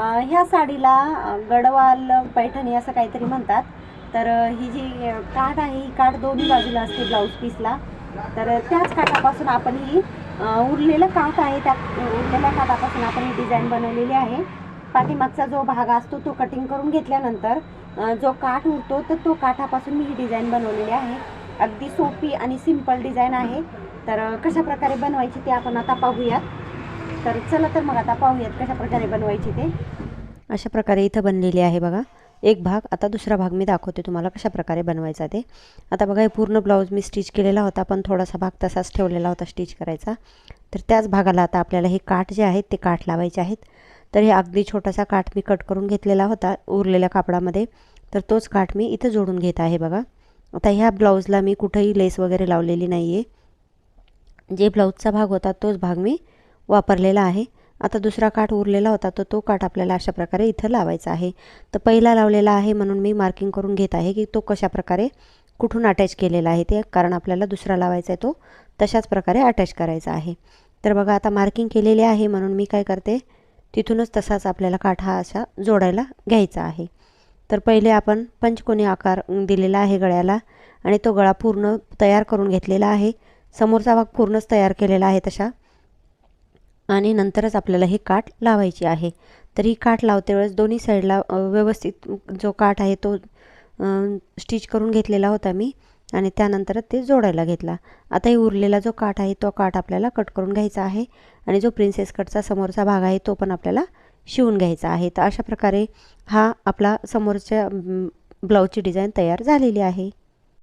ह्या साडीला गडवाल पैठणी असं काहीतरी म्हणतात. तर ही जी काठ आहे ही काठ दोन्ही बाजूला असते ब्लाऊज पीसला तर त्याच काठापासून आपण ही उरलेलं काठ आहे त्या उरलेल्या काठापासून आपण ही डिझाईन बनवलेली आहे. पाठीमागचा जो भाग असतो तो कटिंग करून घेतल्यानंतर जो काठ उरतो तर तो काठापासून मी ही डिझाईन बनवलेली आहे. अगदी सोपी आणि सिंपल डिझाईन आहे. तर कशा प्रकारे बनवायची ते आपण आता पाहूयात. तर चला तर मग आता पाहूयात कशा प्रकारे बनवायची ते. अशा प्रकारे इथं बनलेली आहे बघा. एक भाग आता दुसरा भाग मी दाखवते तुम्हाला कशा प्रकारे बनवायचा ते. आता बघा हे पूर्ण ब्लाऊज मी स्टिच केलेला होता पण थोडासा भाग तसाच ठेवलेला होता स्टिच करायचा. तर त्याच भागाला आता आपल्याला हे काठ जे आहेत ते काठ लावायचे आहेत. तर हे अगदी छोटासा काठ मी कट करून घेतलेला होता उरलेल्या कापडामध्ये. तर तोच काठ मी इथं जोडून घेत आहे बघा. आता ह्या ब्लाऊजला मी कुठंही लेस वगैरे लावलेली नाही आहे जे ब्लाऊजचा भाग होता तोच भाग मी वापरलेला आहे. आता दुसरा काठ उरलेला होता तर तो काठ आपल्याला अशा प्रकारे इथं लावायचा आहे. तर पहिला लावलेला आहे म्हणून मी मार्किंग करून घेत आहे की तो कशा प्रकारे कुठून अटॅच केलेला आहे ते कारण आपल्याला दुसरा लावायचा आहे तो तशाच प्रकारे अटॅच करायचा आहे. तर बघा आता मार्किंग केलेली आहे म्हणून मी काय करते तिथूनच तसाच आपल्याला काठ हा असा जोडायला घ्यायचा आहे. तर पहिले आपण पंचकोनी आकार दिलेला आहे गळ्याला आणि तो गळा पूर्ण तयार करून घेतलेला आहे. समोरचा भाग पूर्णच तयार केलेला आहे तशा आणि नंतरच आपल्याला हे काठ लावायची आहे. तर ही काठ लावते वेळेस दोन्ही साईडला व्यवस्थित जो काठ आहे तो स्टिच करून घेतलेला होता मी आणि त्यानंतरच ते जोडायला घेतला. आता हे उरलेला जो काठ आहे तो काठ आपल्याला कट करून घ्यायचा आहे आणि जो प्रिन्सेस कटचा समोरचा भाग आहे तो पण आपल्याला शिवून घ्यायचा आहे. तर अशा प्रकारे हा आपला समोरच्या ब्लाऊजची डिझाईन तयार झालेली आहे.